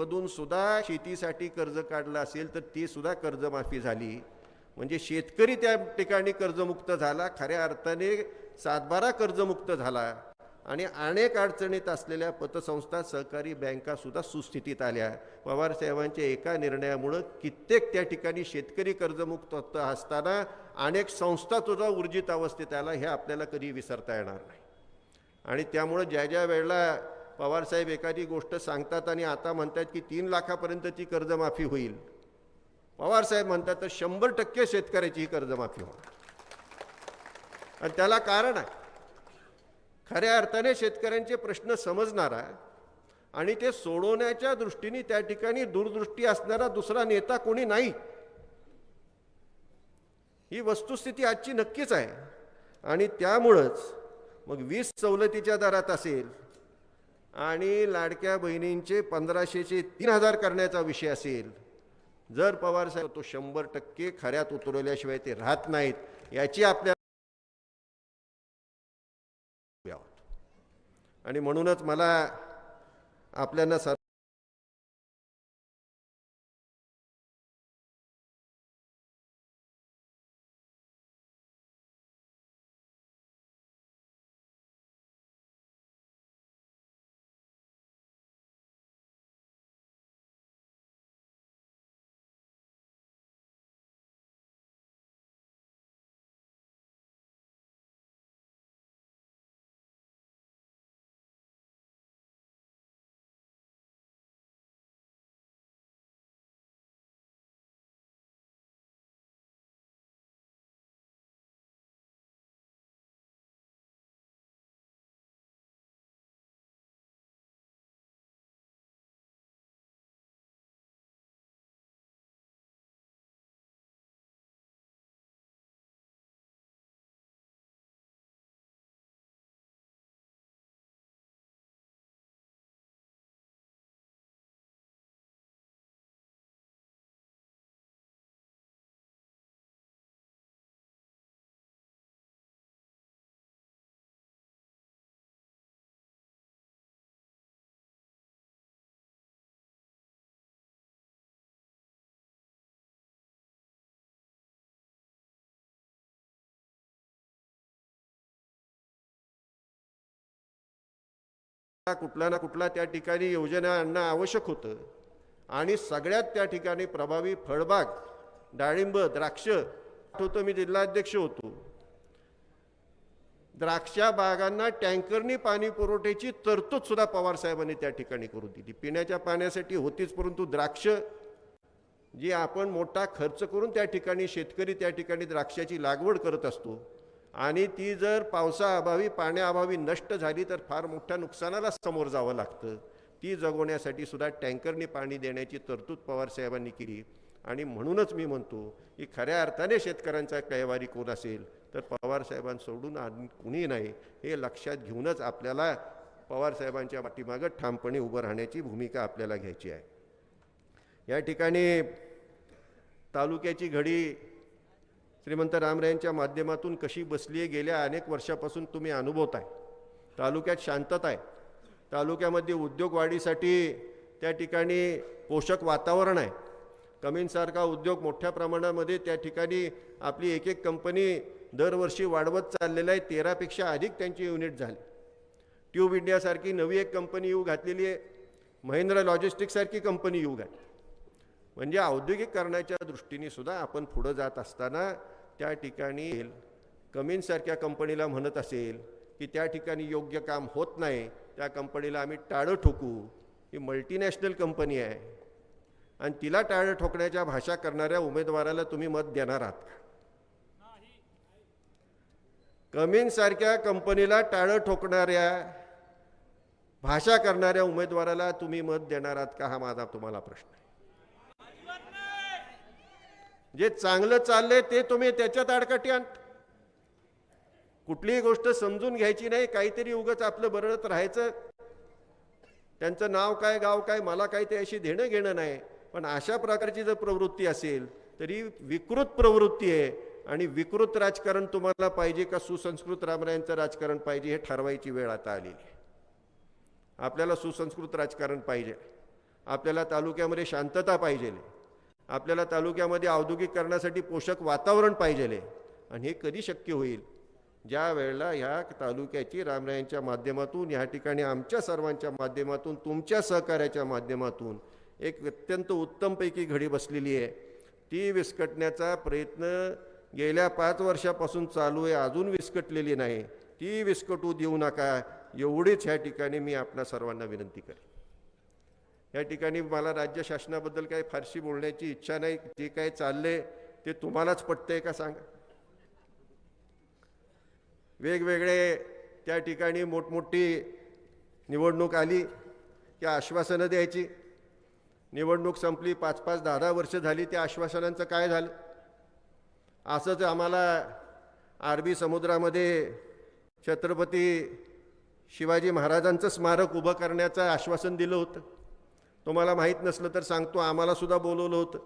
मधून सुद्धा शेतीसाठी कर्ज काढलं असेल तर ती सुद्धा कर्जमाफी झाली. म्हणजे शेतकरी त्या ठिकाणी कर्जमुक्त झाला खऱ्या अर्थाने सातबारा कर्जमुक्त झाला. आणि अनेक अडचणीत असलेल्या पतसंस्था सहकारी बँका सुद्धा सुस्थितीत आल्या. पवारसाहेबांच्या एका निर्णयामुळं कित्येक त्या ठिकाणी शेतकरी कर्जमुक्त असताना अनेक संस्था सुद्धा ऊर्जित अवस्थेत आला हे आपल्याला कधी विसरता येणार नाही. आणि त्यामुळं ज्या ज्या वेळेला पवारसाहेब एखादी गोष्ट सांगतात आणि आता म्हणतात की तीन लाखापर्यंतची कर्जमाफी होईल. पवारसाहेब म्हणतात तर शंभर टक्के शेतकऱ्याची ही कर्जमाफी होणार. आणि त्याला कारण आहे. खऱ्या अर्थाने शेतकऱ्यांचे प्रश्न समजणारा आणि ते सोडवण्याच्या दृष्टीने त्या ठिकाणी दूरदृष्टी असणारा दुसरा नेता कोणी नाही. ही वस्तुस्थिती आजची नक्कीच आहे. आणि त्यामुळंच मग वीज सवलतीच्या दरात असेल आणि लाडक्या बहिणींचे पंधराशेचे तीन हजार करण्याचा विषय असेल जर पवार साहेब तो शंभर टक्के खऱ्यात उतरवल्याशिवाय ते राहत नाहीत याची आपल्या आणि म्हणूनच मला आपल्याला कुठला ना कुठला त्या ठिकाणी योजना आणणं आवश्यक होतं. आणि सगळ्यात त्या ठिकाणी प्रभावी फळबाग डाळिंब द्राक्ष होतं मी जिल्हाध्यक्ष होतो. द्राक्षा बागांना टँकरनी पाणी पुरवठ्याची तरतूद सुद्धा पवार साहेबांनी त्या ठिकाणी करून दिली. पिण्याच्या पाण्यासाठी होतीच परंतु द्राक्ष जी आपण मोठा खर्च करून त्या ठिकाणी शेतकरी त्या ठिकाणी द्राक्षाची लागवड करत असतो आणि ती जर पावसाअभावी पाण्याअभावी नष्ट झाली तर फार मोठ्या नुकसानाला समोर जावं लागतं. ती जगवण्यासाठी सुद्धा टँकरने पाणी देण्याची तरतूद पवार साहेबांनी केली. आणि म्हणूनच मी म्हणतो की खऱ्या अर्थाने शेतकऱ्यांचा कैवारी कोण असेल तर पवारसाहेबांसोडून आणि कुणी नाही हे लक्षात घेऊनच आपल्याला पवार साहेबांच्या पाठीमागं ठामपणे उभं राहण्याची भूमिका आपल्याला घ्यायची आहे. या ठिकाणी तालुक्याची घडी श्रीमंत रामरायांच्या माध्यमातून कशी बसली आहे गेल्या अनेक वर्षापासून तुम्ही अनुभवत आहे तालुक्यात शांतता आहे. तालुक्यामध्ये उद्योगवाढीसाठी त्या ठिकाणी पोषक वातावरण आहे. कमींसारखा उद्योग मोठ्या प्रमाणामध्ये त्या ठिकाणी आपली एक एक कंपनी दरवर्षी वाढवत चाललेला आहे. तेरापेक्षा अधिक त्यांची युनिट झाली. ट्यूब इंडियासारखी नवी एक कंपनी येऊ घातलेली आहे. महिंद्रा लॉजिस्टिक्ससारखी कंपनी येऊ घातली. म्हणजे औद्योगिकरणाच्या दृष्टीने सुद्धा आपण पुढं जात असताना त्या ठिकाणी कमीनसारख्या कंपनीला म्हणत असेल की त्या ठिकाणी योग्य काम होत नाही त्या कंपनीला आम्ही टाळं ठोकू. ही मल्टीनॅशनल कंपनी आहे. आणि तिला टाळं ठोकण्याच्या भाषा करणाऱ्या उमेदवाराला तुम्ही मत देणार आहात का? कंपनीला टाळं ठोकणाऱ्या भाषा करणाऱ्या उमेदवाराला तुम्ही मत देणार आहात का? हा माझा तुम्हाला प्रश्न आहे. जे चांगलं चाललंय ते तुम्ही त्याच्यात आडकाठी आण. कुठलीही गोष्ट समजून घ्यायची नाही काहीतरी उगच आपलं बरळत राहायचं. त्यांचं नाव काय गाव काय मला काय ते अशी देणं घेणं नाही. पण अशा प्रकारची जर प्रवृत्ती असेल तरी विकृत प्रवृत्ती आहे. आणि विकृत राजकारण तुम्हाला पाहिजे का सुसंस्कृत रामरायांचं राजकारण पाहिजे हे ठरवायची वेळ आता आलेली आहे. आपल्याला सुसंस्कृत राजकारण पाहिजे. आपल्याला तालुक्यामध्ये शांतता पाहिजे. आपल्याला तालुक्यामध्ये औद्योगिकरणासाठी पोषक वातावरण पाहिजेले. आणि हे कधी शक्य होईल? ज्या वेळेला ह्या तालुक्याची रामरायांच्या माध्यमातून ह्या ठिकाणी आमच्या सर्वांच्या माध्यमातून तुमच्या सहकार्याच्या माध्यमातून एक अत्यंत उत्तमपैकी घडी बसलेली आहे. ती विस्कटण्याचा प्रयत्न गेल्या पाच वर्षापासून चालू आहे अजून विस्कटलेली नाही. ती विस्कटू देऊ नका. एवढीच ह्या ठिकाणी मी आपणा सर्वांना विनंती करेन. या ठिकाणी मला राज्य शासनाबद्दल काही फारशी बोलण्याची इच्छा नाही. जे काही चालले ते तुम्हालाच पटतंय का सांगा? वेगवेगळे त्या ठिकाणी मोठमोठी निवडणूक आली की आश्वासनं द्यायची. निवडणूक संपली पाच पाच दहा दहा वर्ष झाली त्या आश्वासनांचं काय झालं? असंच आम्हाला अरबी समुद्रामध्ये छत्रपती शिवाजी महाराजांचं स्मारक उभं करण्याचं आश्वासन दिलं होतं. तुम्हाला माहीत नसलं तर सांगतो आम्हालासुद्धा बोलवलं होतं.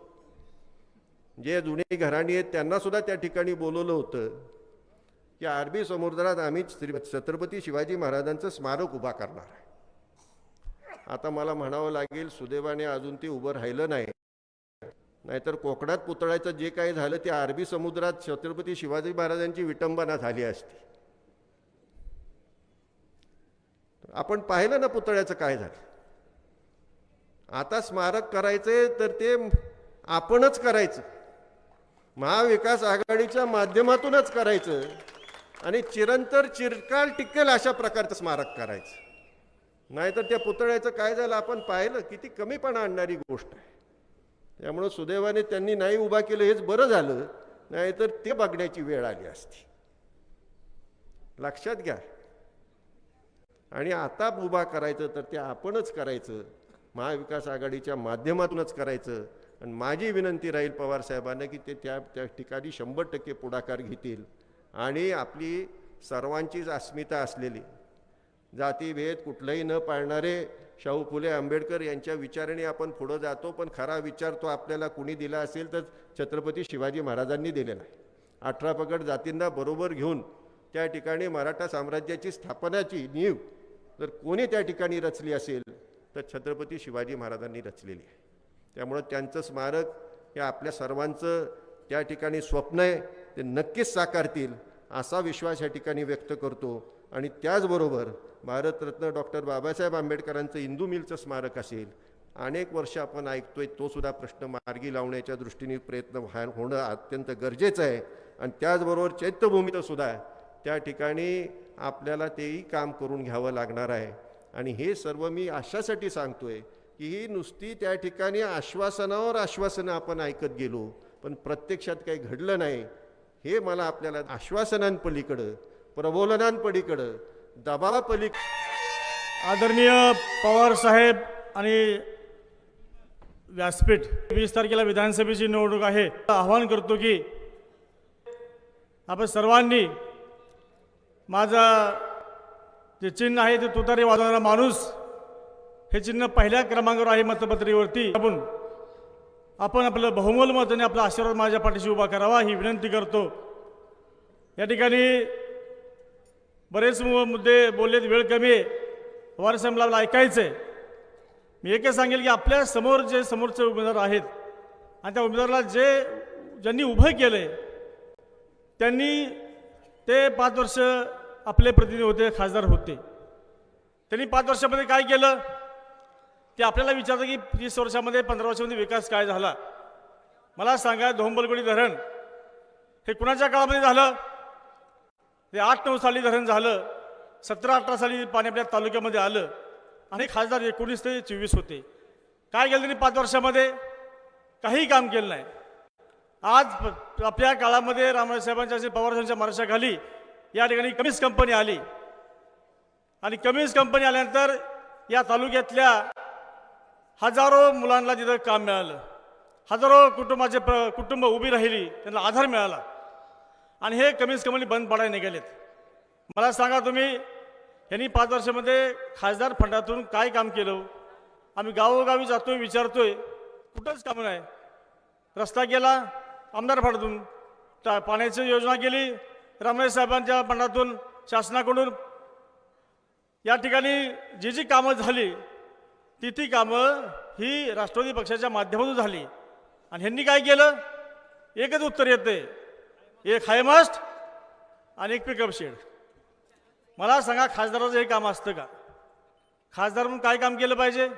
जे जुनी घराणी आहेत त्यांनासुद्धा त्या ठिकाणी बोलवलं होतं. की अरबी समुद्रात आम्ही श्री छत्रपती शिवाजी महाराजांचं स्मारक उभा करणार आहे. आता मला म्हणावं लागेल सुदैवाने अजून ते उभं राहिलं नाही. नाहीतर कोकणात पुतळ्याचं जे काही झालं ते अरबी समुद्रात छत्रपती शिवाजी महाराजांची विटंबना झाली असती. आपण पाहिलं ना पुतळ्याचं काय झालं? आता स्मारक करायचंय तर ते आपणच करायचं. महाविकास आघाडीच्या माध्यमातूनच करायचं. आणि चिरंतर चिरकाल टिकेल अशा प्रकारचं स्मारक करायचं. नाहीतर त्या पुतळ्याचं काय झालं आपण पाहिलं किती कमीपणा आणणारी गोष्ट आहे. त्यामुळं सुदैवाने त्यांनी नाही उभा केलं हेच बरं झालं. नाहीतर ते बघण्याची वेळ आली असती. लक्षात घ्या. आणि आता उभा करायचं तर ते आपणच करायचं. महाविकास आघाडीच्या माध्यमातूनच करायचं. आणि माझी विनंती राहील पवार साहेबांना की ते त्या त्या ठिकाणी शंभर टक्के पुढाकार घेतील. आणि आपली सर्वांचीच अस्मिता असलेली जातीभेद कुठलंही न पाळणारे शाहू फुले आंबेडकर यांच्या विचाराने आपण पुढं जातो पण खरा विचार तो आपल्याला कुणी दिला असेल तर छत्रपती शिवाजी महाराजांनी दिलेला आहे. अठरा पगड जातींना बरोबर घेऊन त्या ठिकाणी मराठा साम्राज्याची स्थापनाची नीव जर कोणी त्या ठिकाणी रचली असेल तर छत्रपती शिवाजी महाराजांनी रचलेली आहे. त्यामुळं त्यांचं स्मारक हे आपल्या सर्वांचं त्या ठिकाणी स्वप्न आहे. ते नक्कीच साकारतील असा विश्वास या ठिकाणी व्यक्त करतो. आणि त्याचबरोबर भारतरत्न डॉक्टर बाबासाहेब आंबेडकरांचं इंदू मिलचं स्मारक असेल अनेक वर्ष आपण ऐकतोय तो सुद्धा प्रश्न मार्गी लावण्याच्या दृष्टीने प्रयत्न व्हा होणं अत्यंत गरजेचं आहे. आणि त्याचबरोबर चैत्यभूमीतसुद्धा त्या ठिकाणी आपल्याला तेही काम करून घ्यावं लागणार आहे. आणि हे सर्व मी अशासाठी सांगतोय की ही नुसती त्या ठिकाणी आश्वासनावर आश्वासनं आपण ऐकत गेलो पण प्रत्यक्षात काही घडलं नाही. हे मला आपल्याला आश्वासनांपलीकडं प्रबोलनांपलीकडं दबावापली आदरणीय पवार साहेब आणि व्यासपीठ वीस तारखेला विधानसभेची निवडणूक आहे. आवाहन करतो की आपण सर्वांनी माझा जे चिन्ह आहे ते तुतारी वाजवणारा माणूस हे चिन्ह पहिल्या क्रमांकावर आहे मतपत्रिकेवरती. आपण आपण आपलं बहुमोल मताने आपला आशीर्वाद माझ्या पाठीशी उभा करावा ही विनंती करतो. या ठिकाणी बरेच मुद्दे बोललेत वेळ कमी आहे. पवार साहेबला ऐकायचं आहे मी एकच सांगेल की आपल्यासमोर जे समोरचे उमेदवार आहेत आणि त्या उमेदवाराला जे ज्यांनी उभं केलं आहे त्यांनी ते पाच वर्ष आपले प्रतिनिधी होते खासदार होते. त्यांनी पाच वर्षामध्ये काय केलं? ते आपल्याला विचारतं की तीस वर्षामध्ये पंधरा वर्षामध्ये विकास काय झाला? मला सांगा धोंबलगुडी धरण हे कुणाच्या काळामध्ये झालं? ते आठ नऊ साली धरण झालं सतरा अठरा साली पाणी आपल्या तालुक्यामध्ये आलं. आणि खासदार एकोणीस ते चोवीस होते. काय केलं त्यांनी पाच वर्षामध्ये? काही काम केलं नाही. आज प- आपल्या काळामध्ये रामराज साहेबांच्या असे पवार साहेबांच्या मार्शाखाली या ठिकाणी कमीच कंपनी आली. आणि कमीज कंपनी आल्यानंतर या तालुक्यातल्या हजारो मुलांना तिथं काम मिळालं. हजारो कुटुंबाचे प्र कुटुंब उभी राहिली त्यांना आधार मिळाला. आणि हे कमीज कंपनी बंद पडायला निघालेत. मला सांगा तुम्ही यांनी पाच वर्षामध्ये खासदार फंडातून काय काम केलं? आम्ही गावोगावी जातोय विचारतोय. कुठंच काम नाही. रस्ता गेला आमदार फंडातून. पाण्याची योजना केली रमेश साहेबांच्या फंडातून शासनाकडून या ठिकाणी जी जी कामं झाली ती ती कामं ही राष्ट्रवादी पक्षाच्या माध्यमातून झाली. आणि ह्यांनी काय केलं? एकच उत्तर येते एक हायमास्ट आणि एक पिकअप शेड. मला सांगा खासदाराचं हे काम असतं का? खासदार म्हणून काय काम केलं पाहिजे?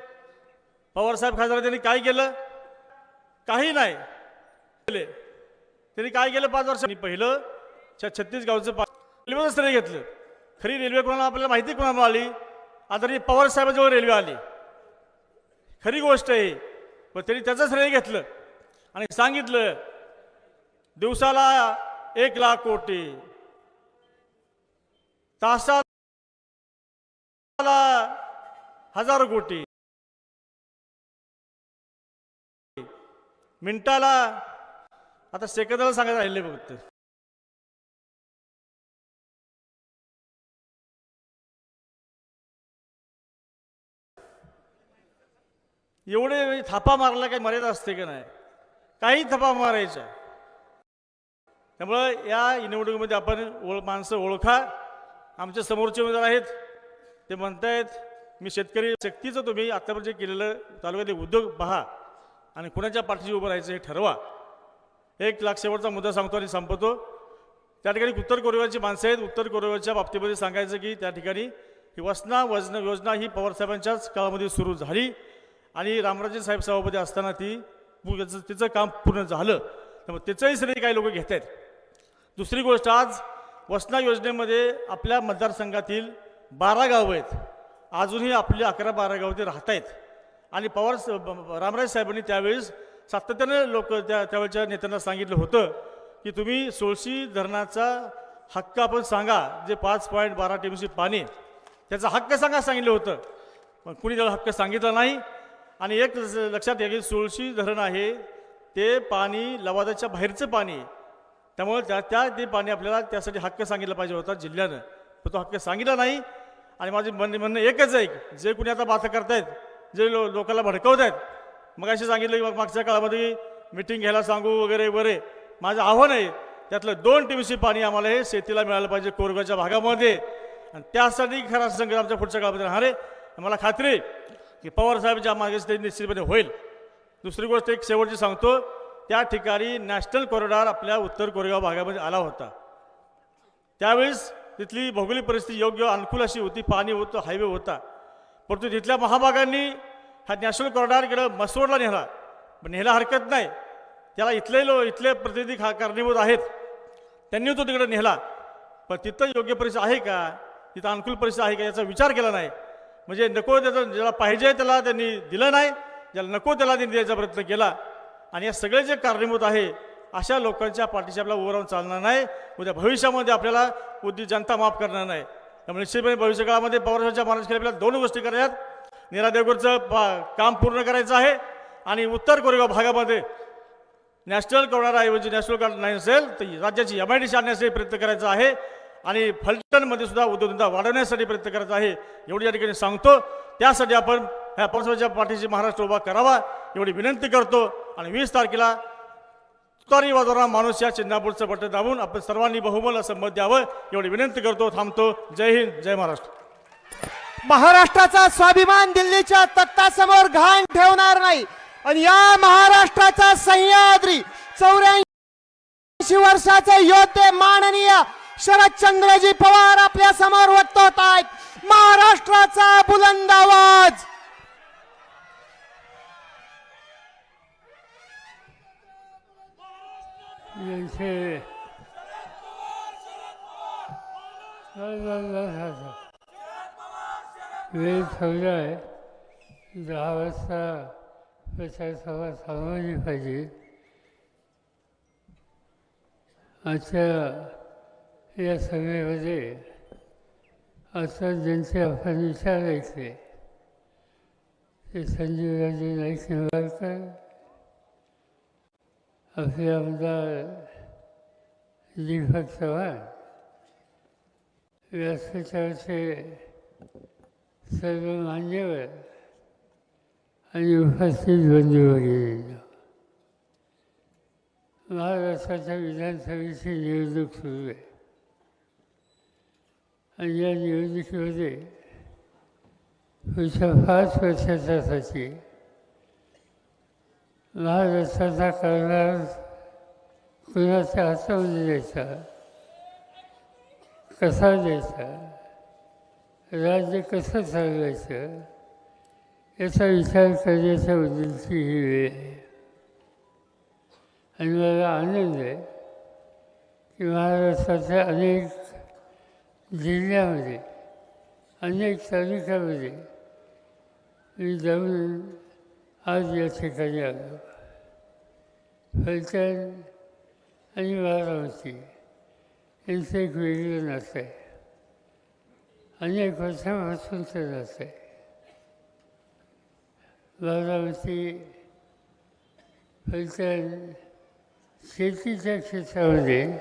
पवारसाहेब खासदार त्यांनी काय केलं? काही नाही. त्यांनी काय केलं? पाच वर्षांनी पहिलं छ छत्तीसगावचं पा रेल्वेचं श्रेय घेतलं. खरी रेल्वे कोणाला आपल्याला माहिती कोणाला आली? आदरणीय पवार साहेबाजवळ रेल्वे आली. खरी गोष्ट आहे. पण त्यांनी त्याचं श्रेय घेतलं. आणि सांगितलं दिवसाला एक लाख कोटी. तासाला हजारो कोटी. मिनिटाला आता सेकंदाला सांगायला राहिले फक्त. एवढे म्हणजे थापा मारला काही मर्यादा असते का नाही? काही थापा मारायच्या. त्यामुळं या निवडणुकीमध्ये आपण ओळ माणसं ओळखा. आमच्या समोरचे उमेदवार आहेत. ते म्हणतायत मी शेतकरी शक्तीचं तुम्ही आत्तापर्यंत केलेलं तालुक्यातील उद्योग पहा आणि कुणाच्या पाठीशी उभं राहायचं हे ठरवा. एक लाख शेवटचा मुद्दा सांगतो आणि संपवतो. त्या ठिकाणी उत्तर कोरियाची माणसं आहेत. उत्तर कोरियाच्या बाबतीमध्ये सांगायचं की त्या ठिकाणी ही वसना वजन योजना ही पवारसाहेबांच्याच काळामध्ये सुरू झाली. आणि रामराजे साहेब सभापती असताना ती पु- त्याचं तिचं काम पूर्ण झालं. त्यामुळे त्याचंही श्रेय काही लोक घेत आहेत दुसरी गोष्ट आज वसना योजनेमध्ये आपल्या मतदारसंघातील बारा गावं आहेत. अजूनही आपली अकरा बारा गावं ते राहत आहेत आणि पवार रामराज साहेबांनी त्यावेळेस सातत्यानं लोक त्या त्यावेळच्या नेत्यांना सांगितलं होतं की तुम्ही सोळशी धरणाचा हक्क आपण सांगा जे पाच पॉईंट बारा टीमसी पाणी. त्याचा हक्क सांगा सांगितलं होतं. पण कुणी त्याला हक्क सांगितला नाही? आणि एक लक्षात घ्या की सुळशी धरण आहे ते पाणी लवादाच्या बाहेरचं पाणी. आहे. त्यामुळे त्या त्या ते पाणी आपल्याला त्यासाठी हक्क सांगितला पाहिजे होता जिल्ह्यानं. पण तो हक्क सांगितला नाही. आणि माझे म्हणणे म्हणणं एकच आहे जे कुणी आता बात करतायत जे लो लोकांना भडकवत आहेत मग असे सांगितलं की मग मागच्या काळामध्ये मिटिंग घ्यायला सांगू वगैरे वगैरे. माझं आव्हान आहे त्यातलं दोन टी पाणी आम्हाला हे शेतीला मिळालं पाहिजे कोरगावच्या भागामध्ये. आणि त्यासाठी खरा संघ आमच्या पुढच्या काळामध्ये राहणार आहे. मला खात्री आहे की पवार साहेबांच्या ते निश्चितपणे होईल. दुसरी गोष्ट एक शेवटची सांगतो त्या ठिकाणी नॅशनल कॉरिडॉर आपल्या उत्तर कोरेगाव भागामध्ये आला होता. त्यावेळेस तिथली भौगोलिक परिस्थिती योग्य अनुकूल अशी होती पाणी होतं हायवे होता. परंतु तिथल्या महाभागांनी हा नॅशनल कॉरिडॉर इकडं मसोडला नेला. पण नेला हरकत नाही. त्याला इथले लो इथले प्रतिनिधी खा कारणीभूत आहेत. त्यांनी तो तिकडे नेला. पण तिथं योग्य परिस्थिती आहे का? तिथं अनुकूल परिस्थिती आहे का याचा विचार केला नाही. म्हणजे नको त्याचं ज्याला पाहिजे त्याला त्यांनी दिलं नाही ज्याला नको त्याला त्यांनी द्यायचा प्रयत्न केला. आणि या सगळे जे कारणीभूत आहे अशा लोकांच्या पाठीशी आपल्याला उभं राहून चालणार नाही. उद्या भविष्यामध्ये आपल्याला उद्या जनता माफ करणार नाही. त्यामुळे निश्चितपणे भविष्य काळामध्ये पवारच्या महाराज आपल्याला दोन गोष्टी करायच्यात नीरा देवगडचं पा- काम पूर्ण करायचं आहे आणि उत्तर कोरेगाव भागामध्ये नॅशनल कॉरिडॉरऐवजी म्हणजे नॅशनल कार्ड नाही असेल तर राज्याची एम आय डी आणण्यासाठी प्रयत्न करायचा आहे. आणि फलटणमध्ये सुद्धा उद्योगधंदा वाढवण्यासाठी प्रयत्न करायचा आहे. एवढी या ठिकाणी सांगतो. त्यासाठी आपण ह्या पावसाच्या पाठीशी महाराष्ट्र उभा करावा एवढी विनंती करतो. आणि वीस तारखेला तुतारी वाजवणारा माणूस या चिन्हापूरचं बटन दाबून आपण सर्वांनी बहुमल असं मत द्यावं एवढी विनंती करतो. थांबतो. जय हिंद जय महाराष्ट्र. महाराष्ट्राचा स्वाभिमान दिल्लीच्या तत्तासमोर घाण ठेवणार नाही. आणि या महाराष्ट्राचा सह्याद्री चौऱ्याऐंशी वर्षाचे योद्धे माननीय शरदचंद्रजी पवार आपल्यासमोर व्यक्त आहेत. महाराष्ट्राचा बुलंद आवाज. यांचे वेळ ठेवला आहे दहा वाजता प्रचार सभा थांबवली पाहिजे. आजच्या या सभेमध्ये आता ज्यांचे आपण विचारायचे ते संजीवराजे नाईक निंबाळकर आपले आमदार दीपक चव्हाण व्यासपीठाचे सर्व मान्यवर आणि उपस्थित बंधू महाराष्ट्राच्या विधानसभेची निवडणूक सुरू आहे. आणि या निवडणुकीमध्ये पुढच्या पाच वर्षासाठी महाराष्ट्राचा कारभार कुणाच्या हातामध्ये द्यायचा. कसा द्यायचा? राज्य कसं चालवायचं याचा विचार करण्याच्या बद्दलची ही वेळ आहे आणि मला आनंद आहे की महाराष्ट्राच्या अनेक जिल्ह्यामध्ये अनेक तालुक्यामध्ये मी जाऊन आज या ठिकाणी आलो. फलटण आणि वारावती यांचं एक वेगळं नातं आहे. अनेक वर्षापासून ते नातं आहे. बारामती फलटण शेतीच्या क्षेत्रामध्ये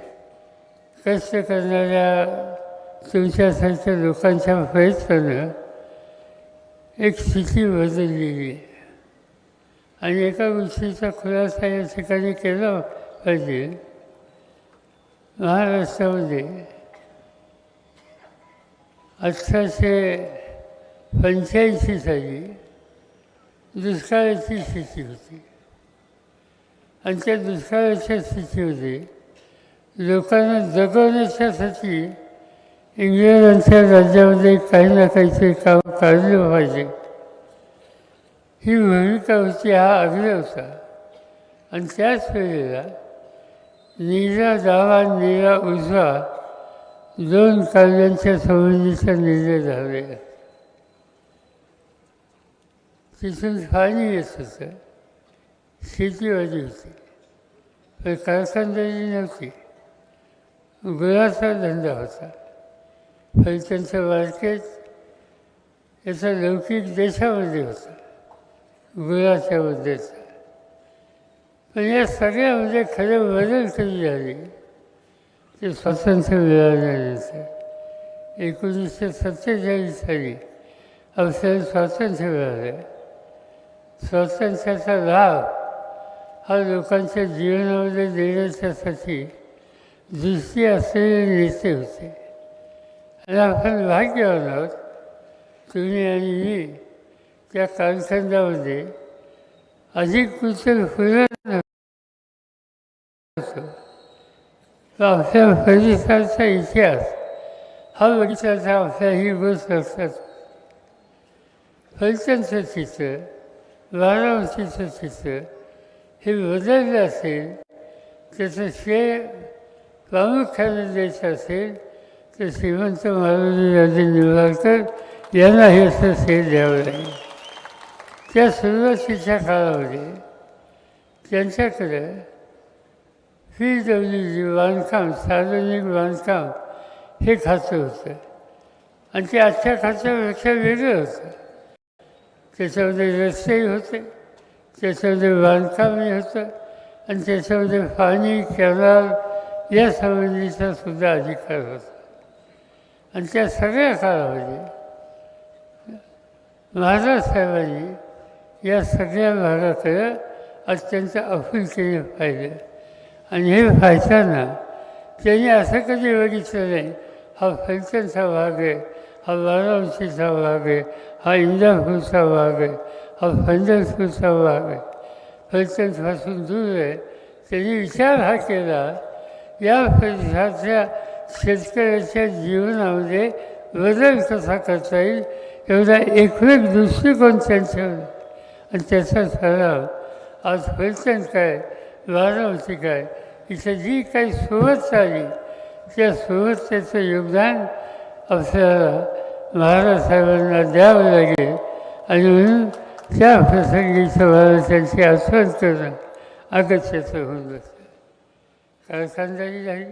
कष्ट करणाऱ्या तुमच्यासारख्या लोकांच्या प्रयत्नानं एक स्थिती बदललेली आहे. आणि एका गोष्टीचा खुलासा या ठिकाणी केला पाहिजे. महाराष्ट्रामध्ये अठराशे पंच्याऐंशी साली दुष्काळाची स्थिती होती. आणि त्या दुष्काळाच्या स्थितीमध्ये लोकांना जगवण्याच्यासाठी इंग्रजांच्या राज्यामध्ये काही ना काहीतरी काम काढलं पाहिजे. ही भूमिका होती हा आग्रह होता. आणि त्याच वेळेला निरा डावा निरा उजवा दोन कार्यांच्या संबंधीचा निर्णय झालेला तिथून पाणी येत होतं. शेतीवाडी होती. पण कारखानदारी नव्हती. गुळाचा धंदा होता. फलटणचं मार्केट याचा लौकिक देशामध्ये होता. गुळाच्या मुद्द्याचा पण या सगळ्यामध्ये खरं बदल कधी झाली. ते स्वातंत्र्य मिळाल्यानंतर एकोणीसशे सत्तेचाळीस साली आपल्याला स्वातंत्र्य मिळालं. स्वातंत्र्याचा लाभ हा लोकांच्या जीवनामध्ये देण्याच्यासाठी दृष्टी असलेले नेते होते. आणि आपण भाग्य आहोत तुम्ही आणि मी त्या कालखंडामध्ये अधिक कुशल फुलं आपल्या परिसराचा इतिहास हा वर्षाचा आपल्या ही गोष्ट असतात फलटणचं चित्र बारामतीचं चित्र हे बदललं असेल त्याचं श्रेय प्रामुख्याने द्यायचं असेल तर श्रीमंत महाराज राजे निंबाळकर यांना हे असं श्रेय द्यावं लागेल त्या सुरुवातीच्या काळामध्ये त्यांच्याकडे ही डब्ल्यू बांधकाम सार्वजनिक बांधकाम हे खातं होतं. आणि ते आजच्या खात्यापेक्षा वेगळं होतं. त्याच्यामध्ये रस्तेही होते त्याच्यामध्ये बांधकामही होतं आणि त्याच्यामध्ये पाणी कॅनल या संबंधीचा सुद्धा अधिकार होता. आणि त्या सगळ्या काळामध्ये महाराज साहेबांनी या सगळ्या भागाकडं अत्यंत आपुलकीने पाहिलं. आणि हे पाहताना त्यांनी असं कधी बघितलं नाही हा फलटणचा भाग आहे हा वाराणसीचा भाग आहे हा इंदापूरचा भाग आहे हा पंढरपूरचा भाग आहे. फलटणपासून दूर आहे. त्यांनी विचार हा केला या प्रदेशातल्या शेतकऱ्याच्या जीवनामध्ये बदल कसा करता येईल एवढा एकवेक दृष्टिकोन त्यांच्यावर आणि त्याचा सराव आज फलटण काय बारामती काय इथं जी काही सोबत आली त्या त्याचं योगदान आपल्याला महाराज साहेबांना द्यावं लागेल. आणि म्हणून त्या प्रसंगीचं मला त्यांची आठवण करणं अगत्याचं होऊन बसतं. कारखानदारी झाली